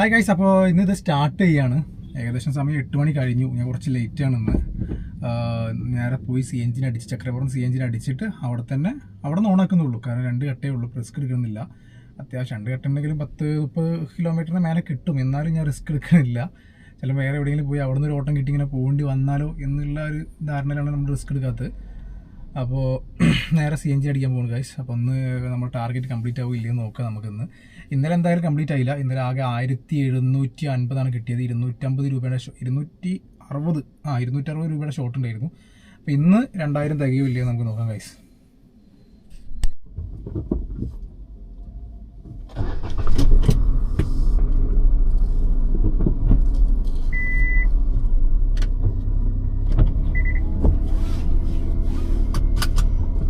Hi guys അപ്പോൾ ഇന്ന് ഇത് സ്റ്റാർട്ട് ചെയ്യാണ്. ഏകദേശം സമയം എട്ട് മണി കഴിഞ്ഞു. ഞാൻ കുറച്ച് ലേറ്റ് ആണ് ഇന്ന്. നേരെ പോയി സി എഞ്ചിൻ അടിച്ച് ചക്രപുറം സി എഞ്ചിൻ അടിച്ചിട്ട് അവിടെ തന്നെ അവിടെ നിന്ന് ഓണാക്കുന്നുള്ളൂ കാരണം രണ്ട് കട്ടേ ഉള്ളൂ റിസ്ക് എടുക്കുന്നില്ല അത്യാവശ്യം രണ്ട് കട്ട ഉണ്ടെങ്കിലും പത്ത് മുപ്പത് കിലോമീറ്ററിന് മേലെ കിട്ടും. എന്നാലും ഞാൻ റിസ്ക് എടുക്കുന്നില്ല ചിലപ്പോൾ വേറെ എവിടെയെങ്കിലും പോയി അവിടെ നിന്ന് ഒരു ഓട്ടം കിട്ടി ഇങ്ങനെ പോകേണ്ടി വന്നാലോ എന്നുള്ള ഒരു ധാരണയിലാണ് നമ്മൾ റിസ്ക് എടുക്കാത്തത്. അപ്പോൾ നേരെ സി എൻ ജി അടിക്കാൻ പോകുന്നു ഗൈസ് അപ്പോൾ ഒന്ന് നമ്മൾ ടാർഗറ്റ് കംപ്ലീറ്റ് ആവും നോക്കാം നമുക്കിന്ന്. ഇന്നലെ എന്തായാലും കംപ്ലീറ്റ് ആയില്ല. ഇന്നലെ ആകെ ആയിരത്തി എഴുന്നൂറ്റി അൻപതാണ് കിട്ടിയത്. ഇരുന്നൂറ്റമ്പത് രൂപയുടെ ഇരുന്നൂറ്റി അറുപത് ആ ഇരുന്നൂറ്ററുപത് രൂപയുടെ ഷോട്ട് ഉണ്ടായിരുന്നു. അപ്പോൾ ഇന്ന് രണ്ടായിരം തികയോ ഇല്ലയോ നമുക്ക് നോക്കാം ഗൈസ്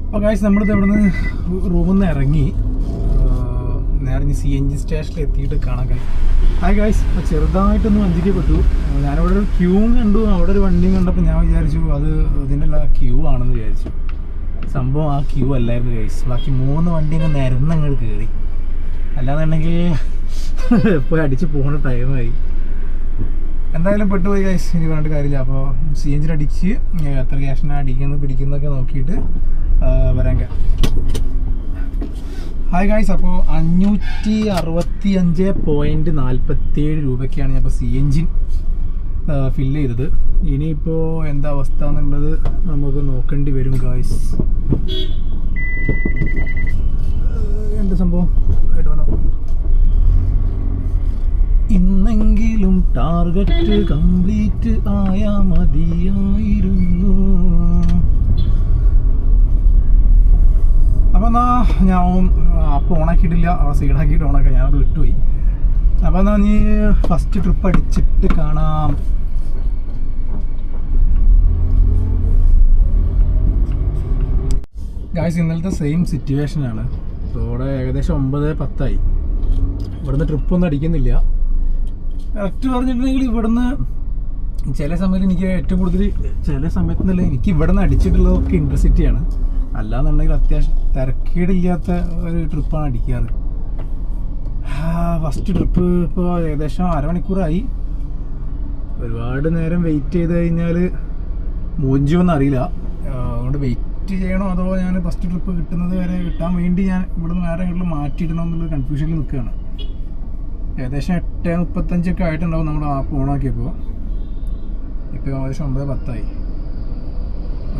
അപ്പോൾ ഗായ്സ് നമ്മളിത് ഇവിടുന്ന് റൂമിൽ നിന്ന് ഇറങ്ങി. ഇനി സി എൻ ജി സ്റ്റേഷനിൽ എത്തിയിട്ട് കാണാൻ കഴിയും ഹായ് ഗായ്സ് അപ്പോൾ ചെറുതായിട്ടൊന്ന് വഞ്ചിക്കപ്പെട്ടു ഞാനിവിടെ ഒരു ക്യൂവും കണ്ടു. അവിടെ ഒരു വണ്ടിയും കണ്ടപ്പോൾ ഞാൻ വിചാരിച്ചു അത് ഇതിന്റെ ക്യൂ ആണെന്ന് വിചാരിച്ചു. സംഭവം ആ ക്യൂ അല്ലായിരുന്നു ഗൈസ് ബാക്കി മൂന്ന് വണ്ടി അങ്ങ് നിരന്ന് അങ്ങോട്ട് കയറി അല്ലാന്നുണ്ടെങ്കിൽ പോയി അടിച്ച് പോകുന്ന ടൈമായി എന്തായാലും പെട്ടുപോയി ഗൈസ് ഇനി പറഞ്ഞിട്ട് കാര്യമില്ല. അപ്പോൾ സി എൻ ജിയിൽ അടിച്ച് എത്ര ക്യാഷിനാണ് അടിക്കുന്നത് പിടിക്കുന്നതൊക്കെ നോക്കിയിട്ട് വരാൻ ഹായ് ഗായ്സ് അപ്പോൾ അഞ്ഞൂറ്റി അറുപത്തി അഞ്ച് പോയിന്റ് നാൽപ്പത്തി ഏഴ് രൂപയ്ക്കാണ് ഞാൻ ഇപ്പോൾ സി എൻജിൻ ഫില്ല് ചെയ്തത്. ഇനിയിപ്പോൾ എന്താ അവസ്ഥ എന്നുള്ളത് നമുക്ക് നോക്കേണ്ടി വരും ഗായ്സ് എന്ത് സംഭവം? ഇന്നെങ്കിലും ടാർഗറ്റ് കംപ്ലീറ്റ് ആയാ മതിയായിരുന്നു. അപ്പൊ എന്നാ ഞാൻ അപ്പൊ ഓണാക്കിയിട്ടില്ല. അവിടെ സീഡാക്കിയിട്ട് ഓണാക്കാം ഞാനത് വിട്ടുപോയി. അപ്പോൾ എന്നാ നീ ഫസ്റ്റ് ട്രിപ്പ് അടിച്ചിട്ട് കാണാം. ഗായ്സ് ഇന്നലത്തെ സെയിം ഇപ്പോൾ ഇവിടെ ഏകദേശം ഒമ്പത് പത്തായി. ഇവിടുന്ന് ട്രിപ്പൊന്നും അടിക്കുന്നില്ല. കറക്റ്റ് പറഞ്ഞിട്ടുണ്ടെങ്കിൽ ഇവിടുന്ന് ചില സമയത്ത് എനിക്ക് ഏറ്റവും കൂടുതൽ ചില സമയത്തുനിന്നല്ല എനിക്ക് ഇവിടെ നിന്ന് അടിച്ചിട്ടുള്ളതൊക്കെ ഇന്റർസിറ്റിയാണ് അല്ലാന്നുണ്ടെങ്കിൽ അത്യാവശ്യം തിരക്കേടില്ലാത്ത ഒരു ട്രിപ്പാണ് അടിക്കാറ്. ഫസ്റ്റ് ട്രിപ്പ് ഇപ്പോൾ ഏകദേശം അരമണിക്കൂറായി. ഒരുപാട് നേരം വെയിറ്റ് ചെയ്ത് കഴിഞ്ഞാൽ മോഞ്ചിയൊന്നും അറിയില്ല. അതുകൊണ്ട് വെയിറ്റ് ചെയ്യണോ അതോ ഞാൻ ഫസ്റ്റ് ട്രിപ്പ് കിട്ടുന്നത് വരെ കിട്ടാൻ വേണ്ടി ഞാൻ ഇവിടെ നിന്ന് വേറെ ഇവിടെ മാറ്റിയിടണോ എന്നുള്ള കൺഫ്യൂഷനിൽ നിൽക്കുകയാണ് ഏകദേശം എട്ട് മുപ്പത്തഞ്ചൊക്കെ ആയിട്ടുണ്ടാവും നമ്മുടെ ആപ്പ് ഓണാക്കിയപ്പോൾ ഇപ്പോൾ ഏകദേശം ഒമ്പത് പത്തായി.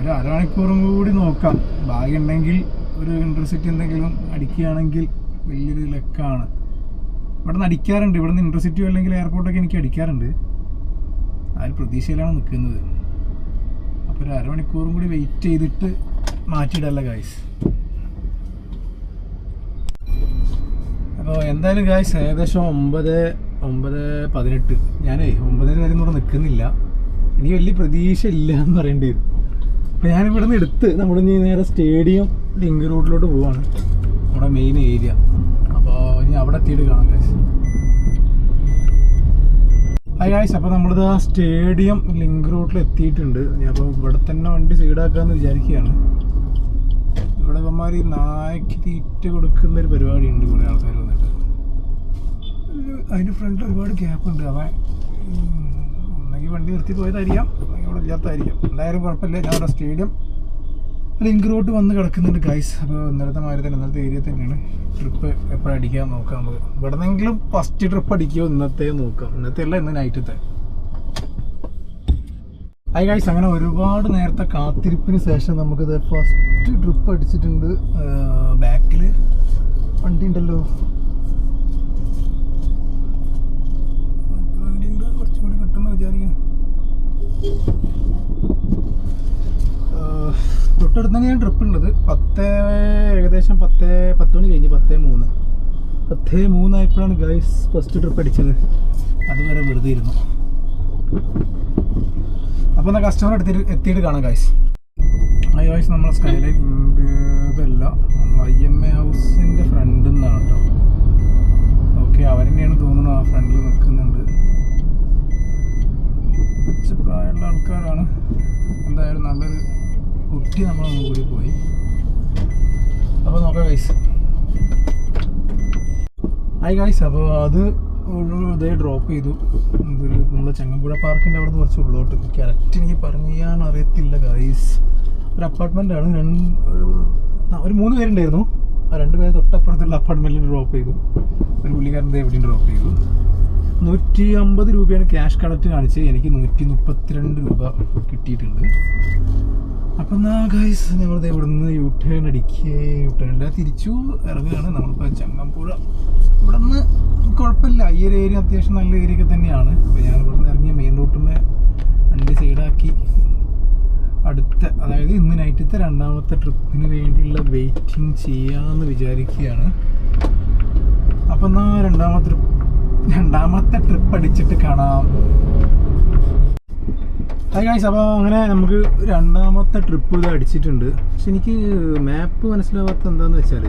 ഒരു അരമണിക്കൂറും കൂടി നോക്കാം. ഭാഗ്യമുണ്ടെങ്കിൽ ഒരു ഇൻട്രസിറ്റി എന്തെങ്കിലും അടിക്കുകയാണെങ്കിൽ വലിയൊരു ലക്കാണ്. ഇവിടെ നിന്ന് അടിക്കാറുണ്ട്. ഇവിടെ നിന്ന് ഇൻട്രസിറ്റിയോ അല്ലെങ്കിൽ എയർപോർട്ടൊക്കെ എനിക്ക് അടിക്കാറുണ്ട്. ആ ഒരു പ്രതീക്ഷയിലാണ് നിൽക്കുന്നത്. അപ്പോൾ ഒരു അരമണിക്കൂറും കൂടി വെയിറ്റ് ചെയ്തിട്ട് മാറ്റിയിടല്ല ഗായ്സ് അപ്പോൾ എന്തായാലും ഗായ്സ് ഏകദേശം ഒമ്പത് ഒമ്പത് പതിനെട്ട്. ഞാനേ ഒമ്പതിന് വരെ കൂടെ നിൽക്കുന്നില്ല. ഇനി വലിയ പ്രതീക്ഷ ഇല്ല എന്ന് പറയേണ്ടി വരും. അപ്പോൾ ഞാൻ ഇവിടെ നിന്ന് എടുത്ത് നമ്മുടെ ഇനി നേരെ സ്റ്റേഡിയം ലിങ്ക് റോഡിലോട്ട് പോവാണ്. നമ്മുടെ മെയിൻ ഏരിയ അപ്പോൾ ഇനി അവിടെ എത്തിയിട്ട് കാണാം ഗൈസ് ഹായ് ഗൈസ് അപ്പോൾ നമ്മളിത് ആ സ്റ്റേഡിയം ലിങ്ക് റോഡിൽ എത്തിയിട്ടുണ്ട്. ഞാൻ അപ്പോൾ ഇവിടെ തന്നെ വണ്ടി സൈഡാക്കാമെന്ന് വിചാരിക്കുകയാണ്. ഇവിടെ ഇവന്മാർ ഈ നായ്ക്ക് തീറ്റ കൊടുക്കുന്ന ഒരു പരിപാടി ഉണ്ട് കുറേ ആൾക്കാർ വന്നിട്ട് അതിന്റെ ഫ്രണ്ടിൽ ഒരുപാട് ഗ്യാപ്പ് ഉണ്ട്. അവൻ ഒന്നെങ്കിൽ വണ്ടി നിർത്തി പോയതായിരിക്കാം. അവിടെ ഇല്ലാത്തതായിരിക്കാം എന്തായാലും കുഴപ്പമില്ല. അവിടെ സ്റ്റേഡിയം ലിങ്ക് റോഡ് വന്ന് കിടക്കുന്നുണ്ട് ഗൈസ് അപ്പോൾ ഇന്നലത്തെ മാതിരി തന്നെ ഇന്നലത്തെ ഏരിയ തന്നെയാണ്. ട്രിപ്പ് എപ്പോഴും അടിക്കാൻ നോക്കാം നമുക്ക്. ഇവിടെ നിന്നെങ്കിലും ഫസ്റ്റ് ട്രിപ്പ് അടിക്കുമോ ഇന്നത്തെ നോക്കാം. ഇന്നത്തെ അല്ല ഇന്ന് നൈറ്റത്തെ ഐ ഗൈസ് അങ്ങനെ ഒരുപാട് നേരത്തെ കാത്തിരിപ്പിന് ശേഷം നമുക്കിത് ഫസ്റ്റ് ട്രിപ്പ് അടിച്ചിട്ടുണ്ട്. ബാക്കിൽ വണ്ടി ഉണ്ടല്ലോ വണ്ടി ഉണ്ട് കുറച്ചും കൂടി കിട്ടുമെന്ന് വിചാരിക്കുന്നു ആഹ് തൊട്ടടുത്ത് ഞാൻ ട്രിപ്പ് ഉള്ളത് പത്ത് ഏകദേശം പത്ത് പത്ത് മണി കഴിഞ്ഞ് പത്ത് മൂന്ന്. പത്ത് മൂന്നായപ്പോഴാണ് ഗൈസ് ഫസ്റ്റ് ട്രിപ്പ് അടിച്ചത്. അതുവരെ വെറുതെ ഇരുന്നു. അപ്പോൾ എന്നാൽ കസ്റ്റമർ എടുത്തിട്ട് എത്തിയിട്ട് കാണാം ഗൈസ് ഐ വൈസ് നമ്മൾ സ്കൈലൈൻ ഇതല്ല ഐ എം എ ഹൗസിന്റെ ഫ്രണ്ടിൽ നിന്നാണ് കേട്ടോ ഓക്കെ അവരെന്നെയാണ് തോന്നുന്നത് തോന്നുന്നു ആ ഫ്രണ്ടിൽ നിൽക്കുന്നുണ്ട്. നല്ലൊരു കുട്ടി നമ്മളൊന്നും കൂടി പോയി. അപ്പോൾ നോക്കാം ഗൈസ് ഹായ് ഗൈസ് അപ്പോൾ അത് ഇതേ ഡ്രോപ്പ് ചെയ്തു. നമ്മളെ ചങ്ങമ്പുഴ പാർക്കിന്റെ അവിടെ നിന്ന് കുറച്ച് ഉള്ളോട്ട് കറക്റ്റ് എനിക്ക് പറഞ്ഞു ചെയ്യാൻ അറിയത്തില്ല ഗൈസ് ഒരു അപ്പാർട്ട്മെന്റ് ആണ്. രണ്ട് ഒരു മൂന്ന് പേരുണ്ടായിരുന്നു. ആ രണ്ട് പേര് തൊട്ടപ്പുറത്തുള്ള അപ്പാർട്ട്മെന്റിൽ ഡ്രോപ്പ് ചെയ്തു. ഒരു പുള്ളിക്കാരന്റെ എവിടെയും ഡ്രോപ്പ് ചെയ്തു. നൂറ്റി അമ്പത് രൂപയാണ് ക്യാഷ് കളക്ട് കാണിച്ച് എനിക്ക് നൂറ്റി മുപ്പത്തിരണ്ട് രൂപ കിട്ടിയിട്ടുണ്ട്. അപ്പം എന്നാ ഗൈസ് നമ്മളിത് ഇവിടുന്ന് യു ടേൺ അടിക്കേ. യു ടേൺ അല്ല തിരിച്ചു ഇറങ്ങുകയാണ്. നമ്മളിപ്പോൾ ചങ്ങമ്പുഴ. ഇവിടെ നിന്ന് കുഴപ്പമില്ല. ഈ ഒരു ഏരിയ അത്യാവശ്യം നല്ല ഏരിയ ഒക്കെ തന്നെയാണ്. അപ്പോൾ ഞാൻ ഇവിടെ നിന്ന് ഇറങ്ങിയ മെയിൻ റൂട്ടിൽ രണ്ട് സൈഡാക്കി അടുത്ത അതായത് ഇന്ന് നൈറ്റത്തെ രണ്ടാമത്തെ ട്രിപ്പിന് വേണ്ടിയുള്ള വെയിറ്റിംഗ് ചെയ്യാമെന്ന് വിചാരിക്കുകയാണ്. അപ്പം എന്നാ രണ്ടാമത്തെ ട്രിപ്പ് രണ്ടാമത്തെ ട്രിപ്പ് അടിച്ചിട്ട് കാണാം. ഹായ് ഗായ്സ് അപ്പോൾ അങ്ങനെ നമുക്ക് രണ്ടാമത്തെ ട്രിപ്പ് ഇത് അടിച്ചിട്ടുണ്ട്. പക്ഷെ എനിക്ക് മാപ്പ് മനസ്സിലാവാത്ത എന്താന്ന് വെച്ചാൽ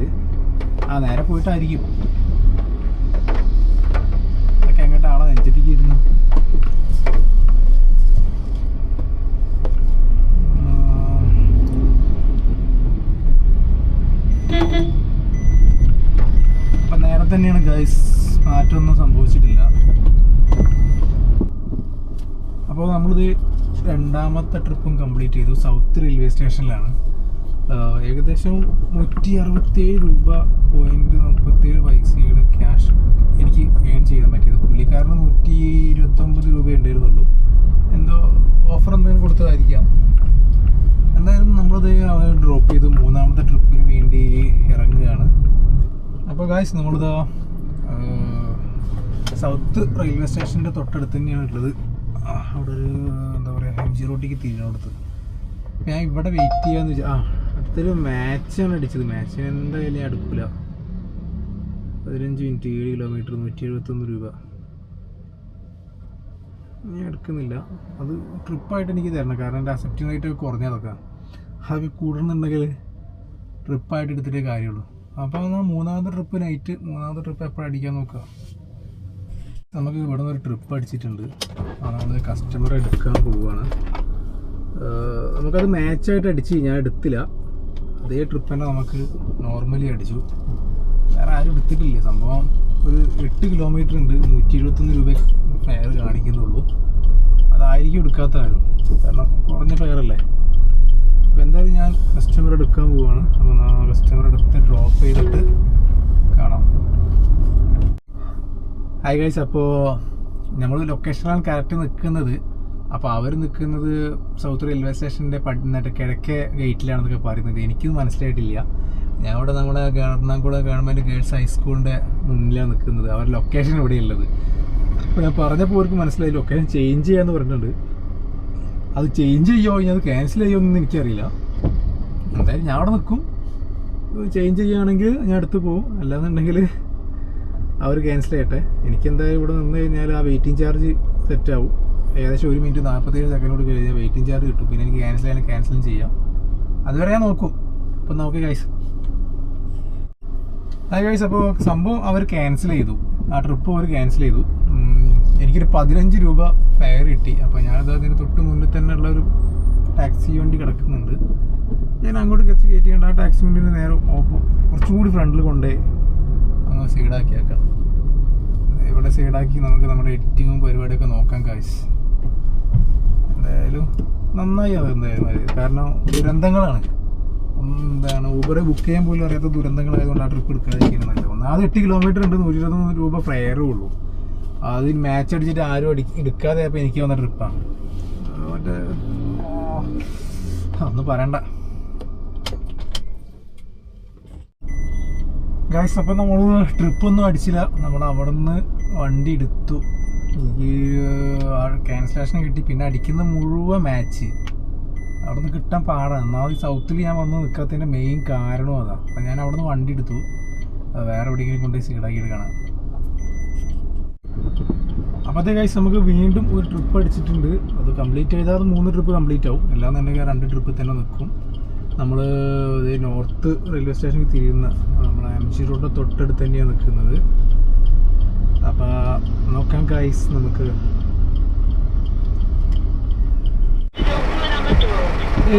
ആ നേരെ പോയിട്ടായിരിക്കും. അതൊക്കെ എങ്ങോട്ടാണോ നെഞ്ചത്തേക്ക് ഇരുന്നു അപ്പം നേരെ തന്നെയാണ് ഗൈസ് മാറ്റമൊന്നും സംഭവിച്ചിട്ടില്ല. അപ്പോൾ നമ്മളിത് രണ്ടാമത്തെ ട്രിപ്പും കംപ്ലീറ്റ് ചെയ്തു. സൗത്ത് റെയിൽവേ സ്റ്റേഷനിലാണ്. ഏകദേശം നൂറ്റി അറുപത്തേഴ് രൂപ പോയിന്റ് മുപ്പത്തേഴ് പൈസയുടെ ക്യാഷ് എനിക്ക് ഏൺ ചെയ്യാൻ പറ്റിയത്. പുള്ളിക്കാരന് നൂറ്റി ഇരുപത്തൊമ്പത് രൂപ ഉണ്ടായിരുന്നുള്ളൂ. എന്തോ ഓഫർ എന്തെങ്കിലും കൊടുത്തതായിരിക്കാം. എന്തായാലും നമ്മളത് ഡ്രോപ്പ് ചെയ്ത് മൂന്നാമത്തെ ട്രിപ്പിന് വേണ്ടി ഇറങ്ങുകയാണ്. അപ്പോൾ ഗായ്സ് നമ്മളിതാ സൗത്ത് റെയിൽവേ സ്റ്റേഷന്റെ തൊട്ടടുത്ത് തന്നെയാണ് ഉള്ളത്. അവിടെ ഒരു എന്താ പറയുക എം ജി റോട്ടിക്ക് തിരിഞ്ഞെടുത്ത് ഞാൻ ഇവിടെ വെയിറ്റ് ചെയ്യാന്ന് വെച്ചാൽ ആ അടുത്തൊരു മാച്ചാണ് അടിച്ചത്. മാച്ച് എന്തായാലും അടുക്കില്ല പതിനഞ്ച് മിനിറ്റ് ഏഴ് കിലോമീറ്റർ നൂറ്റി എഴുപത്തൊന്ന് രൂപ. ഞാൻ എടുക്കുന്നില്ല. അത് ട്രിപ്പായിട്ട് എനിക്ക് തരണം. കാരണം എന്റെ അസെപ്റ്റിംഗ് റേറ്റ് കുറഞ്ഞതൊക്കെ അതൊക്കെ കൂടുന്നുണ്ടെങ്കിൽ ട്രിപ്പായിട്ട് എടുത്തിട്ടേ കാര്യമുള്ളൂ. അപ്പോൾ എന്നാൽ മൂന്നാമത്തെ ട്രിപ്പ് നൈറ്റ് മൂന്നാമത്തെ ട്രിപ്പ് എപ്പോഴും അടിക്കാൻ നോക്കുക നമുക്ക് ഇവിടെ നിന്ന് ഒരു ട്രിപ്പ് അടിച്ചിട്ടുണ്ട്. നമ്മൾ കസ്റ്റമർ എടുക്കാൻ പോവുകയാണ് നമുക്കത് മാച്ചായിട്ട് അടിച്ച് ഞാൻ എടുത്തില്ല. അതേ ട്രിപ്പ് തന്നെ നമുക്ക് നോർമലി അടിച്ചു. വേറെ ആരും എടുത്തിട്ടില്ല. സംഭവം ഒരു എട്ട് കിലോമീറ്റർ ഉണ്ട്. നൂറ്റി എഴുപത്തൊന്ന് രൂപ ഫെയർ കാണിക്കുന്നുള്ളൂ. അതായിരിക്കും എടുക്കാത്ത ആരും കാരണം കുറഞ്ഞ ഫെയറല്ലേ അപ്പോൾ എന്തായാലും ഞാൻ കസ്റ്റമർ എടുക്കാൻ പോവുകയാണ് അപ്പോൾ കസ്റ്റമർ എടുത്ത് ഡ്രോപ്പ് ചെയ്തിട്ട് കാണാം. ഹായ് ഗൈസ് അപ്പോൾ നമ്മൾ ലൊക്കേഷനിലാണ് കറക്റ്റ് നിൽക്കുന്നത്. അപ്പോൾ അവർ നിൽക്കുന്നത് സൗത്ത് റെയിൽവേ സ്റ്റേഷന്റെ പടിന്നിട്ട് കിഴക്കേ ഗേറ്റിലാണെന്നൊക്കെ പറയുന്നത്. എനിക്കൊന്നും മനസ്സിലായിട്ടില്ല. ഞാൻ ഇവിടെ നമ്മുടെ എറണാകുളം ഗവൺമെന്റ് ഗേൾസ് ഹൈസ്കൂളിന്റെ മുന്നിലാണ് നിൽക്കുന്നത്. അവരുടെ ലൊക്കേഷൻ ഇവിടെയുള്ളത്. അപ്പോൾ ഞാൻ പറഞ്ഞപ്പോൾ അവർക്ക് മനസ്സിലായി ലൊക്കേഷൻ ചേഞ്ച് ചെയ്യാമെന്ന് പറഞ്ഞിട്ടുണ്ട്. അത് ചേഞ്ച് ചെയ്യുമോ ഇനി അത് ക്യാൻസൽ ചെയ്യുമോ എന്ന് എനിക്കറിയില്ല. എന്തായാലും ഞാൻ അവിടെ നിൽക്കും ചേഞ്ച് ചെയ്യുകയാണെങ്കിൽ ഞാൻ അടുത്ത് പോകും അല്ലാന്നുണ്ടെങ്കിൽ അവർ ക്യാൻസൽ ചെയ്യട്ടെ. എനിക്ക് എന്തായാലും ഇവിടെ നിന്ന് കഴിഞ്ഞാൽ ആ വെയിറ്റിംഗ് ചാർജ് സെറ്റ് ആവും. ഏകദേശം ഒരു മിനിറ്റ് നാൽപ്പത്തേഴ് സെക്കൻഡോട് കഴിഞ്ഞാൽ വെയിറ്റിംഗ് ചാർജ് കിട്ടും. പിന്നെ എനിക്ക് ക്യാൻസൽ ചെയ്യാൻ ക്യാൻസലും ചെയ്യാം. അതുവരെ ഞാൻ നോക്കും. അപ്പം നോക്കി ഗൈസ് ഹായ് ഗൈസ് അപ്പോൾ സംഭവം അവർ ക്യാൻസൽ ചെയ്തു. ആ ട്രിപ്പ് അവർ ക്യാൻസൽ ചെയ്തു. എനിക്കൊരു പതിനഞ്ച് രൂപ ഫെയർ കിട്ടി. അപ്പോൾ ഞാനത് അതിന് തൊട്ട് മുന്നിൽ തന്നെ ഉള്ള ഒരു ടാക്സി വണ്ടി കിടക്കുന്നുണ്ട്. ഞാൻ അങ്ങോട്ട് കയറ്റി കയറ്റിയാണ്ട് ആ ടാക്സി വണ്ടിന് നേരെ കുറച്ചും കൂടി ഫ്രണ്ടിൽ കൊണ്ടേ അങ്ങ് സൈഡാക്കിയേക്കാം ഇവിടെ സൈഡാക്കി നമുക്ക് നമ്മുടെ എഡിറ്റിങ്ങും പരിപാടിയൊക്കെ നോക്കാം കാശ് എന്തായാലും നന്നായി അത്. എന്തായാലും കാരണം ദുരന്തങ്ങളാണ്. എന്താണ് ഊബറെ ബുക്ക് ചെയ്യാൻ പോലും അറിയാത്ത ദുരന്തങ്ങളായതുകൊണ്ട് ആ ട്രിപ്പ് എടുക്കാതിരിക്കുന്നത് നല്ലത്. ഒന്നാമത് എട്ട് കിലോമീറ്റർ ഉണ്ട്. നൂറ്റി ഇരുപത്തൊന്ന് രൂപ ഫെയറേ ഉള്ളൂ. അതിൽ മാച്ച് അടിച്ചിട്ട് ആരും അടി എടുക്കാതെ അപ്പോൾ എനിക്ക് വന്ന ട്രിപ്പാണ് മറ്റേ ആ, ഒന്നും പറയണ്ട. ഗായ്സ് അപ്പം നമ്മൾ ട്രിപ്പൊന്നും അടിച്ചില്ല. നമ്മൾ അവിടെ നിന്ന് വണ്ടി എടുത്തു. എനിക്ക് ക്യാൻസലേഷൻ കിട്ടി. പിന്നെ അടിക്കുന്ന മുഴുവൻ മാച്ച് അവിടെ നിന്ന് കിട്ടാൻ പാടാണ് എന്നാൽ സൗത്തിൽ ഞാൻ വന്ന് നിൽക്കാത്തതിന്റെ മെയിൻ കാരണവും അതാണ് അപ്പം ഞാൻ അവിടെ നിന്ന് വണ്ടി എടുത്തു. അത് വേറെ എവിടെയെങ്കിലും കൊണ്ടുപോയി സീഡാക്കി എടുക്കണം അപ്പോഴത്തെ കാഴ്ച നമുക്ക് വീണ്ടും ഒരു ട്രിപ്പ് അടിച്ചിട്ടുണ്ട് അത് കംപ്ലീറ്റ് ചെയ്താൽ അത് മൂന്ന് ട്രിപ്പ് കംപ്ലീറ്റ് ആവും. അല്ലാന്നുണ്ടെങ്കിൽ രണ്ട് ട്രിപ്പ് തന്നെ നിൽക്കും നമ്മൾ ഈ നോർത്ത് റെയിൽവേ സ്റ്റേഷനിൽ തിരിയുന്ന നമ്മളെ എം ജി റോഡിന്റെ തൊട്ടടുത്ത് തന്നെയാണ് നിൽക്കുന്നത് അപ്പോൾ നോക്കാം കായ്സ് നമുക്ക്.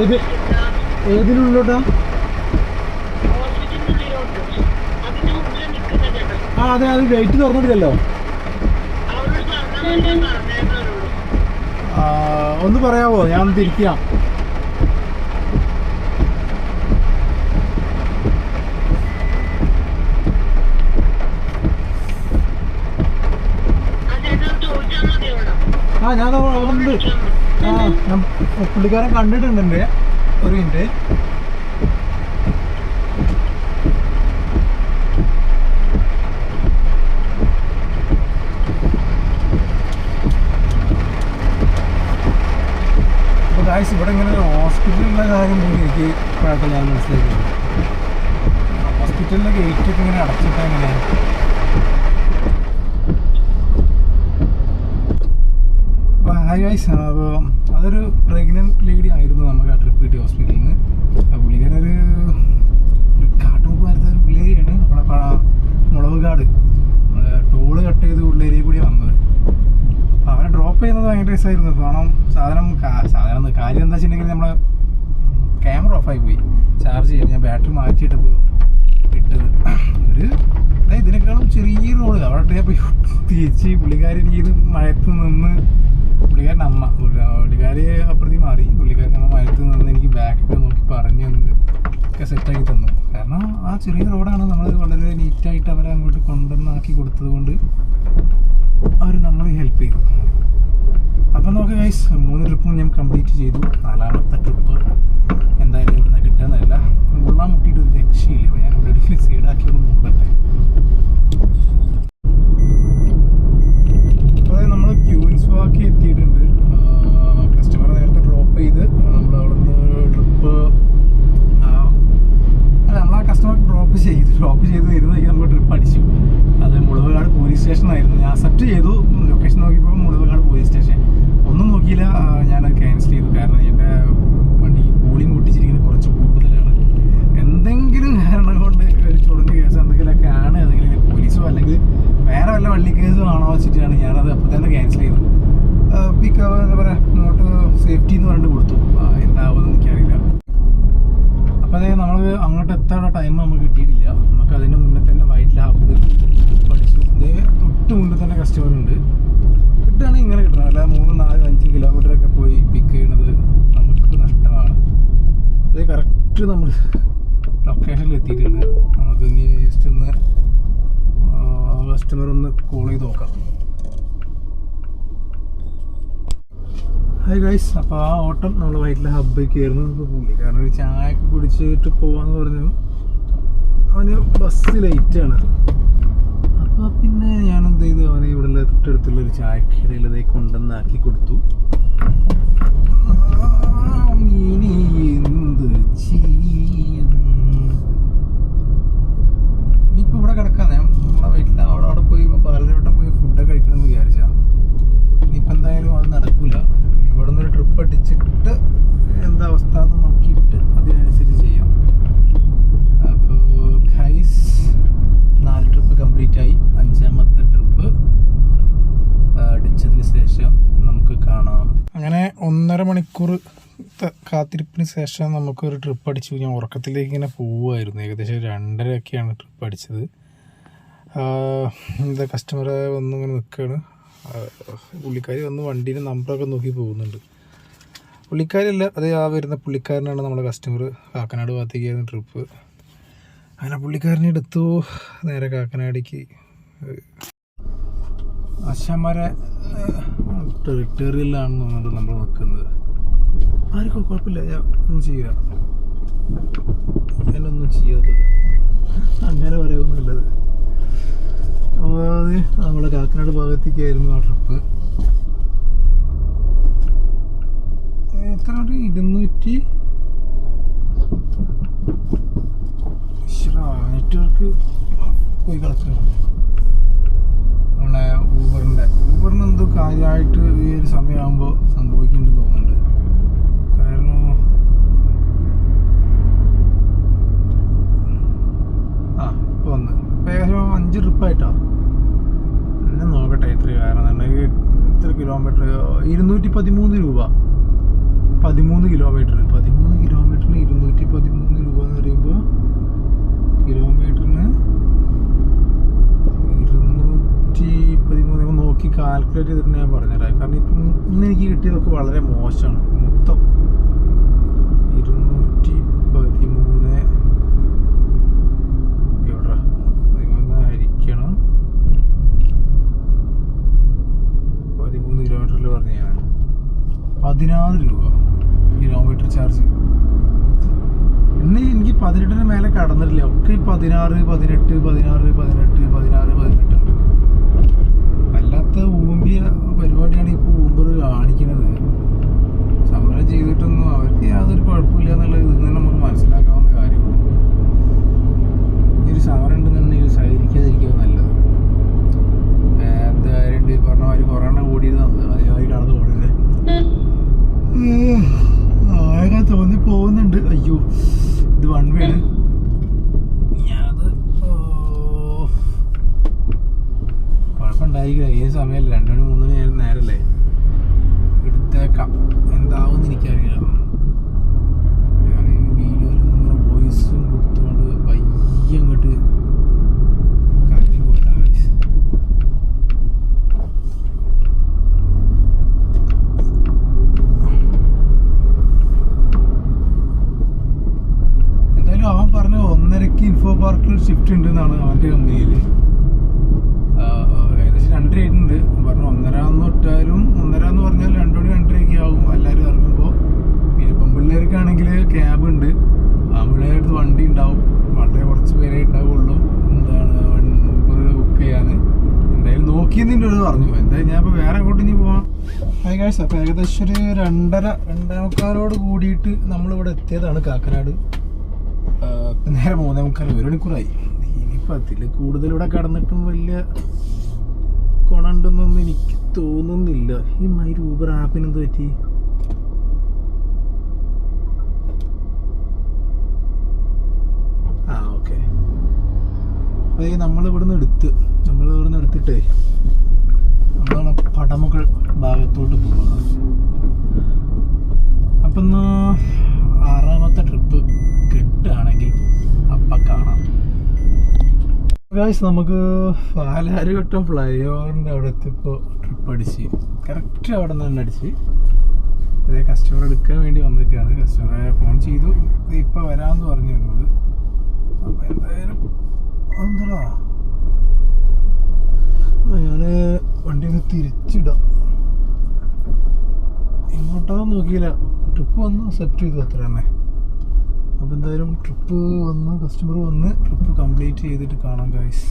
ഏത് ഏതിനുള്ളോട്ടാ ആ അതെ അത് ഗേറ്റ് തുറന്നിട്ടില്ലല്ലോ. ഒന്ന് പറയാവോ? ഞാൻ തിരിക്കാം. ആ ഞാൻ ഉണ്ട്. ആ പുള്ളിക്കാരൻ കണ്ടിട്ടുണ്ട് ഒരു മിനിറ്റ് ഇവിടെ ഇങ്ങനെ ഒരു ഹോസ്പിറ്റലിന്റെ കാര്യം പോലും എനിക്ക് ഇപ്പോഴായിട്ട് ഞാൻ മനസ്സിലാക്കുന്നത് ഹോസ്പിറ്റലിലെ ഗേറ്റ് ഒക്കെ ഇങ്ങനെ. അടച്ചിട്ടാ എങ്ങനെയാണ് അപ്പോൾ അതൊരു പ്രഗ്നന്റ് ലേഡി ആയിരുന്നു നമുക്ക് ആ ട്രിപ്പ് കിട്ടിയ ഹോസ്പിറ്റലിൽ നിന്ന് ആ പുള്ളിക്കാരൊരു ഒരു വരുന്ന ഒരു പുള്ളേരിയാണ് നമ്മുടെ മുളക് കാട്. ടോൾ കട്ട് ചെയ്ത് ഉള്ളേരിയ അവരെ ചെയ്യുന്നത് ഭയങ്കര രസമായിരുന്നു കാരണം സാധനം സാധനം കാര്യം എന്താ വെച്ചിട്ടുണ്ടെങ്കിൽ നമ്മളെ ക്യാമറ ഓഫായി പോയി. ചാർജ് ചെയ്യാൻ ഞാൻ ബാറ്ററി മാറ്റിയിട്ട് ഇട്ടത്. ഒരു ഇതിനേക്കാളും ചെറിയ റോഡ് അവിടെ തിരിച്ച് പുള്ളിക്കാരി ഇത് മഴയത്ത് നിന്ന് പുള്ളിക്കാരൻ അമ്മ. പുള്ളി- പുള്ളിക്കാരി അപ്പുറത്തേക്ക് മാറി. പുള്ളിക്കാരൻ അമ്മ മഴയത്ത് നിന്ന് എനിക്ക് ബാക്കൊക്കെ നോക്കി പറഞ്ഞു തന്നു. ഒക്കെ സെറ്റാക്കി തന്നു. കാരണം ആ ചെറിയ റോഡാണ് നമ്മൾ വളരെ നീറ്റായിട്ട് അവരെ അങ്ങോട്ട് കൊണ്ടുവന്നാക്കി കൊടുത്തത് കൊണ്ട് അവർ നമ്മളെ ഹെൽപ്പ് ചെയ്തു. അപ്പം നോക്കി ഗൈസ് മൂന്ന് ട്രിപ്പും ഞാൻ കംപ്ലീറ്റ് ചെയ്തു. നാലാമത്തെ ട്രിപ്പ് എന്തായാലും ഇവിടുന്ന് കിട്ടുന്നതല്ല. മുള്ളാൻ മുട്ടിയിട്ട് ഒരു രക്ഷയില്ല. ഞാൻ ഇവിടെ ഒരിക്കലും സൈഡാക്കി ഒന്ന് നോക്കട്ടെ അതായത് നമ്മൾ ക്യൂൻസ് വാക്കി എത്തിയിട്ടുണ്ട്. കസ്റ്റമർ നേരത്തെ ഡ്രോപ്പ് ചെയ്ത് നമ്മൾ അവിടുന്ന് ട്രിപ്പ് നമ്മൾ ആ കസ്റ്റമർ ഡ്രോപ്പ് ചെയ്ത് ഡ്രോപ്പ് ചെയ്ത് തരുന്നതായിരിക്കും നമ്മൾ ട്രിപ്പ് അടിച്ചു. അത് മുളവുകാട് പോലീസ് സ്റ്റേഷനായിരുന്നു ഞാൻ അക്സെപ്റ്റ് ചെയ്തു ലൊക്കേഷൻ നോക്കിയപ്പോൾ മുളവുകാട് പോലീസ് സ്റ്റേഷൻ ഒന്നും നോക്കിയില്ല ആ, ഞാനത് ക്യാൻസൽ ചെയ്തു കാരണം എന്റെ വണ്ടിക്ക് കൂളിംഗ് പൊട്ടിച്ചിരിക്കുന്നത് കുറച്ച് കൂടുതലാണ് എന്തെങ്കിലും കാരണം കൊണ്ട് ഒരു ചുടഞ്ഞ കേസ് എന്തെങ്കിലുമൊക്കെ ആണ് അല്ലെങ്കിൽ പോലീസോ അല്ലെങ്കിൽ വേറെ വല്ല വള്ളി കേസോ ആണോ വെച്ചിട്ടാണ് ഞാനത് അപ്പോൾ തന്നെ ക്യാൻസൽ ചെയ്തു പിക്ക് എന്താ പറയുക നോട്ട് സേഫ്റ്റി എന്ന് പറഞ്ഞിട്ട് കൊടുത്തു ആ, എന്താവുമെന്ന് എനിക്കറിയില്ല. അപ്പോൾ അതായത് നമ്മൾ അങ്ങോട്ട് എത്താനുള്ള ടൈം നമുക്ക് കിട്ടിയിട്ടില്ല. നമുക്ക് അതിന് മുന്നേ തന്നെ വൈറ്റ് ലാബ് പഠിച്ചു. ഇതേ തൊട്ട് മുന്നേ തന്നെ കസ്റ്റമർ ഉണ്ട്. കിട്ടുകയാണെങ്കിൽ ഇങ്ങനെ കിട്ടണം. അല്ല മൂന്ന് നാല് അഞ്ച് കിലോമീറ്റർ ഒക്കെ പോയി പിക്ക് ചെയ്യണത് നമുക്ക് നഷ്ടമാണ്. അത് കറക്റ്റ് നമ്മൾ ലൊക്കേഷനിൽ എത്തിയിട്ടുണ്ട്. നമുക്ക് ഇനി ജസ്റ്റ് ഒന്ന് കസ്റ്റമർ ഒന്ന് കോൾ ചെയ്ത് നോക്കാം. ഹായ് ഗൈസ് അപ്പോൾ ആ ഓട്ടം നമ്മൾ വൈറ്റിലെ ഹബ്ബേക്ക് ആയിരുന്നു ഇപ്പോൾ കാരണം ഒരു ചായയൊക്കെ കുടിച്ചിട്ട് പോവാന്ന് പറഞ്ഞു അവന് ബസ് ലേറ്റാണ് അപ്പോൾ പിന്നെ ഞാൻ എന്ത് ചെയ്തു? അവനെ ഇവിടെ തൊട്ടടുത്തുള്ള ഒരു ചായക്കടയിൽ ഇതേ കൊണ്ടുവന്നാക്കി കൊടുത്തു. ഇനി എന്ത് ഇവിടെ കിടക്കാം. ഞാൻ നമ്മളെ വീട്ടിൽ അവിടെ അവിടെ പോയി പാലരവട്ടം പോയി ഫുഡൊക്കെ കഴിക്കണമെന്ന് വിചാരിച്ചാ ഇനിയിപ്പോൾ എന്തായാലും അത് നടക്കൂല അടിച്ചിട്ട് എന്താ അവസ്ഥ എന്ന് നോക്കിയിട്ട് അതിനനുസരിച്ച് ചെയ്യാം. അപ്പോൾ ഖൈസ് നാല് ട്രിപ്പ് കംപ്ലീറ്റ് ആയി. അഞ്ചാമത്തെ ട്രിപ്പ് അടിച്ചതിന് ശേഷം നമുക്ക് കാണാം. അങ്ങനെ ഒന്നര മണിക്കൂർ കാത്തിരിപ്പിന് ശേഷം നമുക്കൊരു ട്രിപ്പ് അടിച്ചു. ഞാൻ ഉറക്കത്തിലേക്ക് ഇങ്ങനെ പോവുമായിരുന്നു ഏകദേശം രണ്ടരയൊക്കെയാണ് ട്രിപ്പ് അടിച്ചത്. എന്താ കസ്റ്റമർ വന്നിങ്ങനെ നിൽക്കുകയാണ് പുള്ളിക്കാരി വന്ന് വണ്ടീന്റെ നമ്പറൊക്കെ നോക്കി പോകുന്നുണ്ട്. പുള്ളിക്കാരല്ല. അത് ആ വരുന്ന പുള്ളിക്കാരനാണ് നമ്മുടെ കസ്റ്റമർ കാക്കനാട് ഭാഗത്തേക്കായിരുന്നു ട്രിപ്പ് അങ്ങനെ പുള്ളിക്കാരനെ എടുത്തു. നേരെ കാക്കനാടിക്ക്. അശമര ടെറിട്ടറിയിലാണ് തോന്നുന്നത് നമ്മൾ നിൽക്കുന്നത് ആർക്കും കുഴപ്പമില്ല. ഞാൻ ഒന്നും ചെയ്യുക എന്നൊന്നും ചെയ്യാത്തത്. അങ്ങനെ പറയുമെന്നുള്ളത് അപ്പോൾ അത് നമ്മുടെ കാക്കനാട് ഭാഗത്തേക്കായിരുന്നു ആ ട്രിപ്പ് എത്ര ഒരു ഇരുന്നൂറ്റി നെറ്റ്വർക്ക് പോയി കിടക്കുകയാണ് നമ്മളെ ഊബറിന്റെ ഊബറിന് എന്തോ കാര്യമായിട്ട് ഈ ഒരു സമയമാകുമ്പോൾ സംഭവിക്കുന്നുണ്ടെന്ന് തോന്നുന്നുണ്ട്. കാരണം ആ ഇപ്പോൾ വന്ന്. ഇപ്പം ഏകദേശം അഞ്ച് ട്രിപ്പായിട്ടോ? എന്നെ നോക്കട്ടെ എത്ര കാരണം എന്നുണ്ടെങ്കിൽ ഇത്ര കിലോമീറ്റർ ഇരുന്നൂറ്റി പതിമൂന്ന് രൂപ. പതിമൂന്ന് കിലോമീറ്റർ പതിമൂന്ന് കിലോമീറ്ററിന് ഇരുന്നൂറ്റി പതിമൂന്ന് രൂപ എന്ന് പറയുമ്പോൾ കിലോമീറ്ററിന് ഇരുന്നൂറ്റി പതിമൂന്ന് നോക്കി കാൽക്കുലേറ്റ് ചെയ്തിട്ട് ഞാൻ പറഞ്ഞുതരാം. കാരണം ഇപ്പം ഇന്ന് എനിക്ക് കിട്ടിയതൊക്കെ വളരെ മോശമാണ്. മൊത്തം ഇരുന്നൂറ്റി പതിമൂന്ന് എവിടെ പതിമൂന്ന് ഹരിക്കണം പതിമൂന്ന് കിലോമീറ്ററിൽ പറഞ്ഞു ഞാൻ പതിനാറ് രൂപ കിലോമീറ്റർ ചാർജ് ഇന്ന് എനിക്ക് പതിനെട്ടിന് മേലെ കടന്നിട്ടില്ല ഒക്കെ ഈ പതിനാറ് പതിനെട്ട് പതിനാറ് പതിനെട്ട് പതിനാറ് പതിനെട്ട് വല്ലാത്ത ഊമ്പിയ പരിപാടിയാണ് ഇപ്പോൾ ഊമ്പർ കാണിക്കുന്നത് സമരം ചെയ്തിട്ടൊന്നും അവർക്ക് യാതൊരു കുഴപ്പമില്ല എന്നുള്ളത് ഇന്ന് തന്നെ നമുക്ക് മനസ്സിലാക്കാവുന്ന കാര്യമാണ് ഈ ഒരു സമരം ഉണ്ടെന്നുണ്ടെങ്കിൽ സഹകരിക്കാതിരിക്കുക നല്ലത് എന്ത് കാര്യമുണ്ട് ഈ പറഞ്ഞ മാതിരി കൊറോണ കൂടിയത് അതേമാതിരി കടന്നു ഓടിയത് ആകെ തോന്നി പോകുന്നുണ്ട് അയ്യോ ഇത് വൺ വേ ആണ് ഞാനത് ഓ, കുഴപ്പമുണ്ടായിരിക്കില്ല ഏത് സമയമല്ല രണ്ടു മണി മൂന്ന് മണി ആയാലും നേരല്ലേ? എടുത്തേക്കാം. എന്താവുമെന്ന് എനിക്കറിയില്ല. ഞാൻ അങ്ങോട്ട് അവൻ പറഞ്ഞു ഒന്നരക്ക് ഇൻഫോ പാർക്കിൽ ഷിഫ്റ്റ് ഉണ്ട് എന്നാണ് അവന്റെ കമ്പനിയിൽ ഏകദേശം രണ്ടര ആയിട്ടുണ്ട് അവൻ പറഞ്ഞു ഒന്നര എന്ന് തൊട്ടാലും ഒന്നര എന്ന് പറഞ്ഞാൽ രണ്ടു മണി രണ്ടരയൊക്കെ ആവും എല്ലാവരും ഇറങ്ങുമ്പോൾ പിന്നെ പെൺപിള്ളേർക്കാണെങ്കിൽ ക്യാബ് ഉണ്ട് ആമ്പിള്ളേരുടെ വണ്ടി ഉണ്ടാവും വളരെ കുറച്ച് പേരേ ഉണ്ടാവുള്ളൂ എന്താണ് ഊബർ ബുക്ക് ചെയ്യാൻ നോക്കിയെന്നിന്റെ ഒരു പറഞ്ഞു. എന്തായാലും ഞാൻ ഇപ്പോൾ വേറെ അങ്ങോട്ട് ഇനി പോവാം. ഹായ് ഗൈസ് അപ്പോൾ ഏകദേശം ഒരു രണ്ടര രണ്ടേമുക്കാലോട് കൂടിയിട്ട് നമ്മളിവിടെ എത്തിയതാണ് കാക്കനാട്. നേരെ മൂന്നേമുക്കാൽ ഒരു മണിക്കൂറായി. ഇനിയിപ്പോൾ അതിൽ കൂടുതൽ ഇവിടെ കടന്നിട്ടും വലിയ ഗുണമുണ്ടെന്നൊന്നും എനിക്ക് തോന്നുന്നില്ല. ഈ മൈ ഊബർ ആപ്പിന് എന്ത് പറ്റി? ഇവിടുന്ന് എടുത്ത് നമ്മളിവിടുന്ന് എടുത്തിട്ടേ നമ്മളാണ് പടമുകൾ ഭാഗത്തോട്ട് പോകുന്നത്. അപ്പം ആറാമത്തെ ട്രിപ്പ് കിട്ടുകയാണെങ്കിൽ അപ്പം കാണാം. നമുക്ക് പാലാരിവട്ടം ഫ്ലൈ ഓവറിന്റെ അവിടെ എത്തിയപ്പോൾ ട്രിപ്പ് അടിച്ച്. കറക്റ്റ് അവിടെ നിന്ന് തന്നെ അടിച്ച്. അതേ കസ്റ്റമർ എടുക്കാൻ വേണ്ടി വന്നിട്ടാണ് കസ്റ്റമറെ ഫോൺ ചെയ്തു. ഇപ്പോൾ വരാമെന്ന് പറഞ്ഞു തരുന്നത് അപ്പോൾ എന്തായാലും എന്താ ഞാൻ വണ്ടി ഒന്ന് തിരിച്ചിടാം. ഇങ്ങോട്ടാ നോക്കിയില്ല. ട്രിപ്പ് വന്ന് സെറ്റ് ചെയ്തു അത്ര തന്നെ. അപ്പോൾ എന്തായാലും ട്രിപ്പ് വന്ന് കസ്റ്റമർ വന്ന് ട്രിപ്പ് കംപ്ലീറ്റ് ചെയ്തിട്ട് കാണാം ഗായ്സ്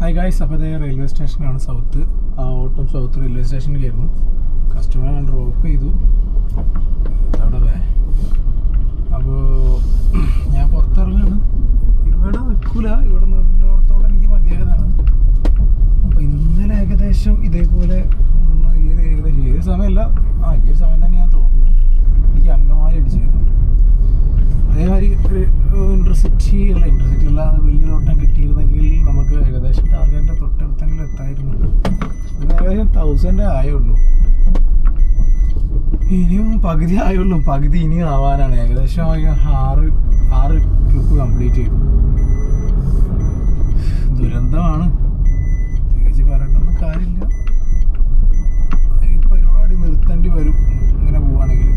ഹായ് ഗായ്സ് അപ്പോൾ അതേ റെയിൽവേ സ്റ്റേഷനാണ് സൗത്ത് ആ ഓട്ടം സൗത്ത് റെയിൽവേ സ്റ്റേഷനിലായിരുന്നു കസ്റ്റമറെ ഞാൻ ഡ്രോപ്പ് ചെയ്തു. അവിടെ അപ്പോൾ ഞാൻ പുറത്തിറങ്ങാണ്. ഇവിടെ നിൽക്കൂല. ഇവിടെ നിന്നിടത്തോളം എനിക്ക് മതിയായതാണ്. അപ്പോൾ ഇന്നലെ ഏകദേശം ഇതേപോലെ ഈ ഏകദേശം ഒരു സമയമല്ല. ആ ഈ ഒരു സമയം തന്നെ ഞാൻ തോന്നുന്നു എനിക്ക് അങ്കമാലി അടിച്ചത് അതേമാതിരി ഒരു ഇന്റർസിറ്റി അല്ല ഇന്റർസിറ്റി അല്ലാതെ വലിയൊരു ഓട്ടം കിട്ടിയിരുന്നെങ്കിൽ നമുക്ക് ഏകദേശം ടാർഗറ്റിന്റെ തൊട്ടടുത്തെങ്കിലും എത്തായിരുന്നു. ഇത് ഏകദേശം തൗസൻഡ് ആയുള്ളൂ. ഇനിയും പകുതി ആയുള്ളൂ. പകുതി ഇനിയും ആവാനാണ്. ഏകദേശം ആറ് ആറ് ട്രിപ്പ് കംപ്ലീറ്റ് ചെയ്തു. ദുരന്തമാണ്. പ്രത്യേകിച്ച് പറയേണ്ടൊന്നും കാര്യമില്ല. ഈ പരിപാടി നിർത്തേണ്ടി വരും. ഇങ്ങനെ പോവാണെങ്കിൽ.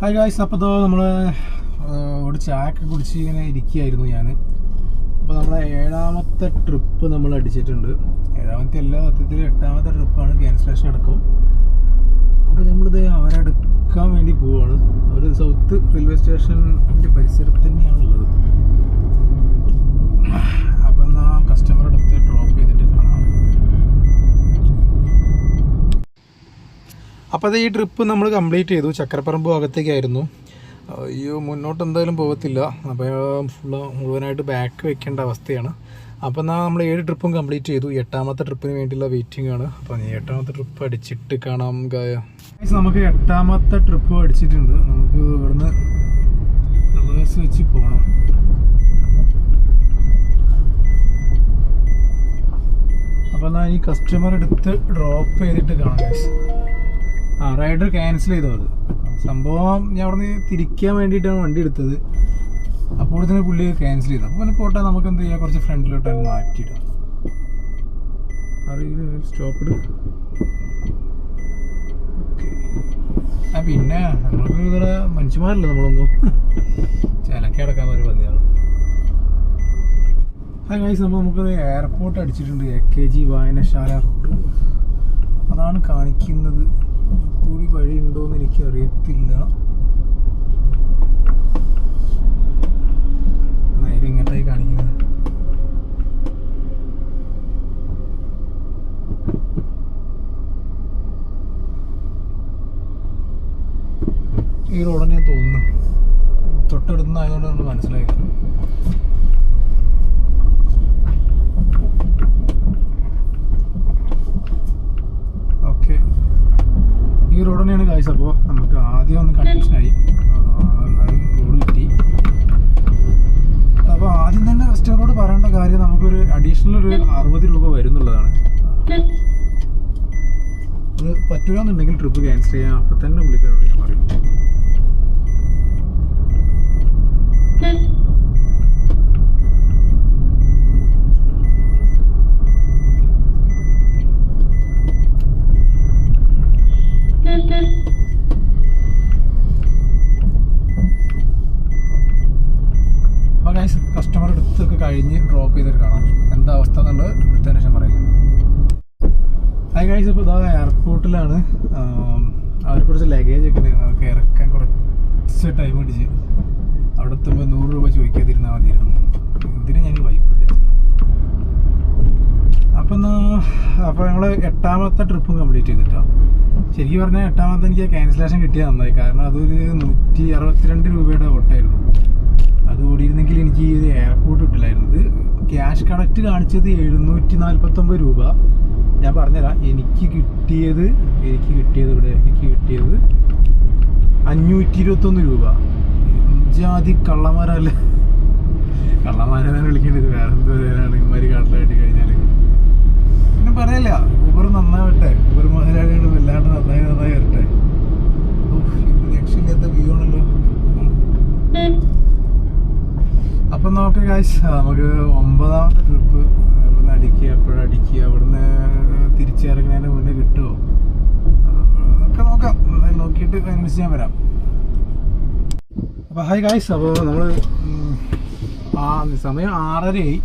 ഹായ് ഗായ്സ് അപ്പോൾ നമ്മൾ ഒരു ചായക്കെ കുടിച്ച് ഇങ്ങനെ ഇരിക്കുകയായിരുന്നു ഞാൻ അപ്പോൾ നമ്മളെ ഏഴാമത്തെ ട്രിപ്പ് നമ്മൾ അടിച്ചിട്ടുണ്ട്. ഏഴാമത്തെ എല്ലാ സത്യത്തിൽ എട്ടാമത്തെ ട്രിപ്പാണ് ക്യാൻസലേഷൻ അടക്കം. അപ്പോൾ നമ്മളിത് അവരെടുക്കാൻ വേണ്ടി പോവുകയാണ് അവർ സൗത്ത് റെയിൽവേ സ്റ്റേഷന്റെ പരിസരത്ത് തന്നെയാണ് ഉള്ളത് അപ്പോൾ എന്നാൽ കസ്റ്റമർ അടുത്ത് ഡ്രോപ്പ് ചെയ്തിട്ട് കാണാം അപ്പോൾ ഈ ട്രിപ്പ് നമ്മൾ കംപ്ലീറ്റ് ചെയ്തു. ചക്കരപ്പറമ്പ് ഭാഗത്തേക്കായിരുന്നു. അയ്യോ മുന്നോട്ട് എന്തായാലും പോകത്തില്ല. അപ്പോൾ ഫുള്ള് മുഴുവനായിട്ട് ബാക്ക് വെക്കേണ്ട അവസ്ഥയാണ്. അപ്പോൾ എന്നാൽ നമ്മൾ ഏഴ് ട്രിപ്പും കംപ്ലീറ്റ് ചെയ്തു. എട്ടാമത്തെ ട്രിപ്പിന് വേണ്ടിയുള്ള വെയിറ്റിംഗ് ആണ്. അപ്പോൾ എട്ടാമത്തെ ട്രിപ്പ് അടിച്ചിട്ട് കാണാം നമുക്ക് എട്ടാമത്തെ ട്രിപ്പ് അടിച്ചിട്ടുണ്ട് നമുക്ക് ഇവിടുന്ന് റിവേഴ്സ് വെച്ച് പോകണം അപ്പോൾ എന്നാൽ ഈ കസ്റ്റമർ എടുത്ത് ഡ്രോപ്പ് ചെയ്തിട്ട് കാണാം ആ റൈഡർ ക്യാൻസൽ ചെയ്തു അത്. സംഭവം ഞാൻ അവിടെ നിന്ന് തിരിക്കാൻ വേണ്ടിയിട്ടാണ് വണ്ടി എടുത്തത്. അപ്പോൾ തന്നെ പുള്ളി ക്യാൻസൽ ചെയ്തു. അപ്പോൾ പിന്നെ പോട്ടെ നമുക്ക് എന്ത് ചെയ്യാം? കുറച്ച് ഫ്രണ്ടിലോട്ട് മാറ്റിയിടാം അറിയില്ല സ്റ്റോപ്പ് ആ പിന്നെ നമ്മൾക്ക് ഇവിടെ മനുഷ്യന്മാരല്ല നമ്മളൊന്നും. ചിലക്കടക്കാൻ ഒരു പന്നിയാണ് ആ ഗൈസ് നമ്മൾ നമുക്കൊരു എയർപോർട്ട് അടിച്ചിട്ടുണ്ട്. എ കെ ജി വായനശാല റോഡ് അതാണ് കാണിക്കുന്നത്. കൂടി വഴി ഉണ്ടോയെന്ന് എനിക്ക് അറിയത്തില്ല ഇങ്ങോട്ടായി കാണിക്കുന്നത്. ഈ റോഡ് ഞാൻ തോന്നുന്നു. തൊട്ടടുത്തായതുകൊണ്ട് നമ്മൾ മനസ്സിലായില്ല ഓക്കെ തന്നെയാണ് കാഴ്ച അപ്പോൾ നമുക്ക് ആദ്യം ഒന്ന് കൺഫ്യൂഷനായി റോഡ് കിട്ടി. അപ്പോൾ ആദ്യം തന്നെ കസ്റ്റമറോട് പറയേണ്ട കാര്യം നമുക്കൊരു അഡീഷണൽ ഒരു അറുപത് രൂപ വരുന്നുള്ളതാണ്. അത് പറ്റുകയെന്നുണ്ടെങ്കിൽ ട്രിപ്പ് ക്യാൻസൽ ചെയ്യാം. അപ്പം തന്നെ പുള്ളിക്കാരോട് ഞാൻ പറയും അപ്പോൾ ഗൈസ് കസ്റ്റമർ എടുത്തൊക്കെ കഴിഞ്ഞ് ഡ്രോപ്പ് ചെയ്തിട്ട് കാണാം. എന്താ അവസ്ഥ എന്നുള്ളത് എടുത്തതിന് പറയാം. ഹായ് കഴിച്ച് ഇപ്പോൾ ഇതാ എയർപോർട്ടിലാണ് അവർ കുറച്ച് ലഗേജ് ഒക്കെ ഉണ്ടായിരുന്നു അവർക്ക് ഇറക്കാൻ കുറച്ച് ടൈം പിടിച്ച്. അവിടെ എത്തുമ്പോൾ നൂറ് രൂപ ചോദിക്കാതിരുന്നാൽ മതിയായിരുന്നു. ഇതിനെ ഞാൻ വൈപ്പ് അപ്പം എന്നാ അപ്പോൾ ഞങ്ങൾ എട്ടാമത്തെ ട്രിപ്പും കംപ്ലീറ്റ് ചെയ്തിട്ടോ. ശരിക്കും പറഞ്ഞാൽ എട്ടാമത്തെ എനിക്ക് ക്യാൻസലേഷൻ കിട്ടിയത് നന്നായി. കാരണം അതൊരു നൂറ്റി അറുപത്തിരണ്ട് രൂപയുടെ ഓട്ടായിരുന്നു അത് ഓടിയിരുന്നെങ്കിൽ എനിക്ക് ഈ എയർപോർട്ട് കിട്ടില്ലായിരുന്നു ഇത് ക്യാഷ് കണക്ട് കാണിച്ചത് എഴുന്നൂറ്റി നാൽപ്പത്തൊമ്പത് രൂപ. ഞാൻ പറഞ്ഞുതരാം എനിക്ക് കിട്ടിയത് എനിക്ക് കിട്ടിയത് ഇവിടെ എനിക്ക് കിട്ടിയത് അഞ്ഞൂറ്റി ഇരുപത്തൊന്ന് രൂപ. ജാതി കള്ളമാരല്ല കള്ളന്മാരെന്നാണ് വിളിക്കേണ്ടത് വേറെ എന്തോ ഇമാര് കാട്ടിലായിട്ട് കഴിഞ്ഞാൽ പിന്നെ പറയല്ല ഊബർ നന്നാവട്ടെ ഊബർ മുതലാളികൾ വല്ലാണ്ട് നന്നായി നന്നായി വരട്ടെ ഉഫ്, ഇത് രക്ഷയില്ലാത്ത വ്യൂ ആണല്ലോ അപ്പം നോക്കാം കാശ് നമുക്ക് ഒമ്പതാമത്തെ ട്രിപ്പ് ഇവിടുന്ന് അടിക്കുക എപ്പോഴും അടിക്കുക ഇവിടുന്ന് തിരിച്ചിറങ്ങുന്നതിന് മുന്നേ കിട്ടുമോ ഒക്കെ നോക്കാം. നോക്കിയിട്ട് അതിനനുസരിച്ച് ഞാൻ വരാം. അപ്പോൾ ഹായ് ഗായ്സ് അപ്പോൾ നമ്മൾ ആ സമയം ആറരയായി.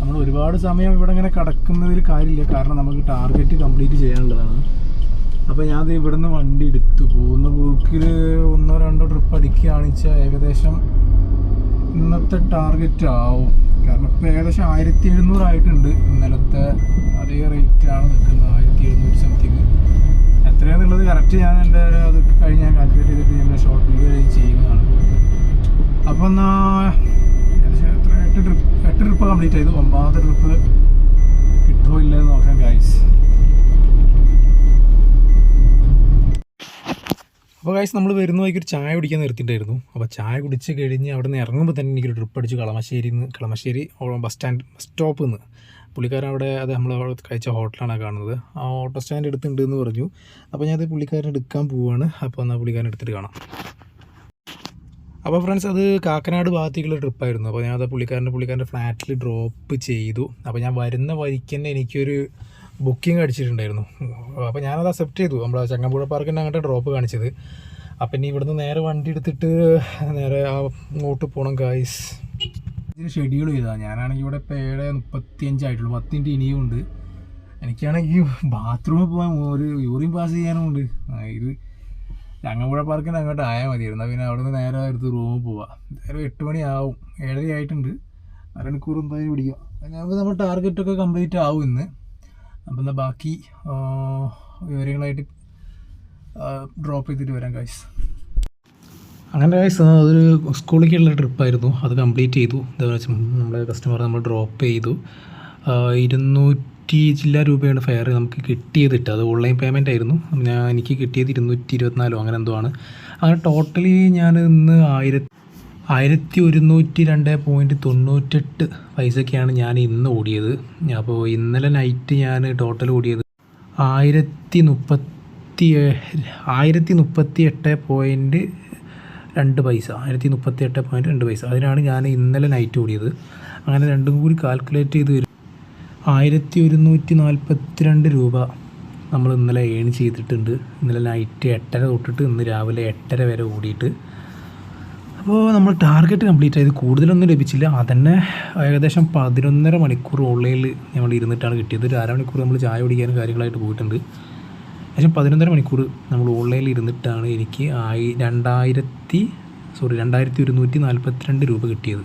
നമ്മൾ ഒരുപാട് സമയം ഇവിടെ ഇങ്ങനെ കിടക്കുന്നതിൽ കാര്യമില്ല. കാരണം നമുക്ക് ടാർഗറ്റ് കംപ്ലീറ്റ് ചെയ്യാനുള്ളതാണ്. അപ്പോൾ ഞാൻ ഇവിടുന്ന് വണ്ടി എടുത്തു. പോകുന്ന പോക്കിൽ ഒന്നോ രണ്ടോ ട്രിപ്പ് അടിക്കുകയാണെന്ന് വെച്ചാൽ ഏകദേശം ഇന്നത്തെ ടാർഗറ്റ് ആവും. കാരണം ഇപ്പോൾ ഏകദേശം ആയിരത്തി എഴുന്നൂറായിട്ടുണ്ട് ഇന്നലത്തെ അതേ റേറ്റാണ് നിൽക്കുന്നത് ആയിരത്തി എഴുന്നൂറ്റി സംതിങ് എത്രയാണെന്നുള്ളത് കറക്റ്റ് ഞാൻ എന്റെ അത് കഴിഞ്ഞ് ഞാൻ കാൽക്കുലേറ്റ് ചെയ്തിട്ട് ഞാൻ ഷോർട്ട് വീഡിയോ ചെയ്യുന്നതാണ്. അപ്പോൾ എന്നാൽ ഏകദേശം എത്ര എട്ട് ട്രിപ്പ് എട്ട് ട്രിപ്പ് കംപ്ലീറ്റ് ചെയ്തു ഒമ്പതാമത്തെ ട്രിപ്പ് കിട്ടുമോ ഇല്ലെന്ന് നോക്കാം ഗൈസ് അപ്പോൾ കാശ് നമ്മൾ വരുന്ന വഴിക്ക് ഒരു ചായ കുടിക്കാൻ നിർത്തിയിട്ടായിരുന്നു അപ്പോൾ ചായ കുടിച്ച് കഴിഞ്ഞ് അവിടെ നിന്ന് ഇറങ്ങുമ്പോൾ തന്നെ എനിക്കൊരു ട്രിപ്പ് അടിച്ചു കളമശ്ശേരിയിൽ നിന്ന് കളമശ്ശേരി ബസ് സ്റ്റാൻഡ് ബസ് സ്റ്റോപ്പിൽ നിന്ന് പുള്ളിക്കാരൻ അവിടെ അത് നമ്മൾ അവിടെ കഴിച്ച ഹോട്ടലാണ് കാണുന്നത്. ആ ഓട്ടോ സ്റ്റാൻഡ് എടുത്തുണ്ട് എന്ന് പറഞ്ഞു അപ്പോൾ ഞാനത് പുള്ളിക്കാരൻ എടുക്കാൻ പോവുകയാണ് അപ്പോൾ എന്നാൽ പുള്ളിക്കാരൻ എടുത്തിട്ട് കാണാം. അപ്പോൾ ഫ്രണ്ട്സ് അത് കാക്കനാട് ഭാഗത്തേക്കുള്ള ട്രിപ്പായിരുന്നു അപ്പോൾ ഞാൻ പുള്ളിക്കാരന്റെ പുള്ളിക്കാരന്റെ ഫ്ലാറ്റിൽ ഡ്രോപ്പ് ചെയ്തു. അപ്പോൾ ഞാൻ വരുന്ന വഴിക്ക് തന്നെ എനിക്കൊരു ബുക്കിംഗ് അടിച്ചിട്ടുണ്ടായിരുന്നു. അപ്പോൾ ഞാനത് അക്സെപ്റ്റ് ചെയ്തു. നമ്മുടെ ചങ്ങമ്പുഴ പാർക്കിന്റെ അങ്ങോട്ട് ഡ്രോപ്പ് കാണിച്ചത്. അപ്പം ഇനി ഇവിടുന്ന് നേരെ വണ്ടി എടുത്തിട്ട് നേരെ ആ അങ്ങോട്ട് പോകണം ഗായ്സ് ഇതിന് ഷെഡ്യൂൾ ചെയ്താൽ ഞാനാണെങ്കിൽ ഇവിടെ ഇപ്പോൾ ഏഴ് മുപ്പത്തിയഞ്ചായിട്ടുള്ളൂ പത്ത് മിനിറ്റ് ഇനിയും ഉണ്ട്. എനിക്കാണെങ്കിൽ ബാത്റൂമിൽ പോകാൻ ഒരു യൂറിൻ പാസ് ചെയ്യാനും ഉണ്ട്. ഇത് ചങ്ങമ്പുഴ പാർക്കിന് അങ്ങോട്ട് ആയാൽ മതിയായിരുന്നു. പിന്നെ അവിടെ നിന്ന് നേരെ എടുത്ത് റൂമിൽ പോവാം. നേരെ എട്ട് മണിയാവും ഏഴര ആയിട്ടുണ്ട് അരമണിക്കൂർ എന്തായാലും പിടിക്കും. അപ്പോൾ നമ്മുടെ ടാർഗറ്റൊക്കെ കംപ്ലീറ്റ് ആവും ഇന്ന്. അപ്പം എന്നാൽ ബാക്കി വിവരങ്ങളായിട്ട് ഡ്രോപ്പ് ചെയ്തിട്ട് വരാം ഗൈസ് അങ്ങനെ ഗൈസ് അതൊരു സ്കൂളിലേക്കുള്ള ട്രിപ്പായിരുന്നു അത് കംപ്ലീറ്റ് ചെയ്തു. എന്താ വെച്ചാൽ നമ്മുടെ കസ്റ്റമർ നമ്മൾ ഡ്രോപ്പ് ചെയ്തു. ഇരുന്നൂറ്റി ചില്ല രൂപയാണ് ഫെയർ നമുക്ക് കിട്ടിയത് ഇട്ട്. അത് ഓൺലൈൻ പേയ്മെന്റ് ആയിരുന്നു. ഞാൻ എനിക്ക് കിട്ടിയത് ഇരുന്നൂറ്റി ഇരുപത്തിനാലോ അങ്ങനെ എന്തോ ആണ്. അങ്ങനെ ടോട്ടലി ഞാൻ ഇന്ന് ആയിരത്തി ആയിരത്തി ഒരുന്നൂറ്റി രണ്ട് പോയിന്റ് തൊണ്ണൂറ്റെട്ട് പൈസയ്ക്കാണ് ഞാൻ ഇന്ന് ഓടിയത്. അപ്പോൾ ഇന്നലെ നൈറ്റ് ഞാൻ ടോട്ടൽ ഓടിയത് ആയിരത്തി മുപ്പത്തി ആയിരത്തി മുപ്പത്തി എട്ട് പോയിന്റ് രണ്ട് പൈസ ആയിരത്തി മുപ്പത്തി എട്ട് പോയിന്റ് രണ്ട് പൈസ. അതിനാണ് ഞാൻ ഇന്നലെ നൈറ്റ് ഓടിയത്. അങ്ങനെ രണ്ടും കൂടി കാൽക്കുലേറ്റ് ചെയ്ത് വരും. ആയിരത്തി ഒരുന്നൂറ്റി നാൽപ്പത്തി രണ്ട് രൂപ നമ്മൾ ഇന്നലെ ഏൺ ചെയ്തിട്ടുണ്ട്. ഇന്നലെ നൈറ്റ് എട്ടര തൊട്ടിട്ട് ഇന്ന് രാവിലെ എട്ടര വരെ ഓടിയിട്ട് അപ്പോൾ നമ്മൾ ടാർഗറ്റ് കംപ്ലീറ്റ് ചെയ്ത് കൂടുതലൊന്നും ലഭിച്ചില്ല. അതന്നെ ഏകദേശം പതിനൊന്നര മണിക്കൂർ ഓൺലൈനിൽ നമ്മൾ ഇരുന്നിട്ടാണ് കിട്ടിയത്. ഒരു അരമണിക്കൂർ നമ്മൾ ചായ കുടിക്കാനും കാര്യങ്ങളായിട്ട് പോയിട്ടുണ്ട്. ഏകദേശം പതിനൊന്നര മണിക്കൂർ നമ്മൾ ഓൺലൈനിൽ ഇരുന്നിട്ടാണ് എനിക്ക് ആയി രണ്ടായിരത്തി സോറി രണ്ടായിരത്തി ഒരുന്നൂറ്റി നാൽപ്പത്തി രണ്ട് രൂപ കിട്ടിയത്.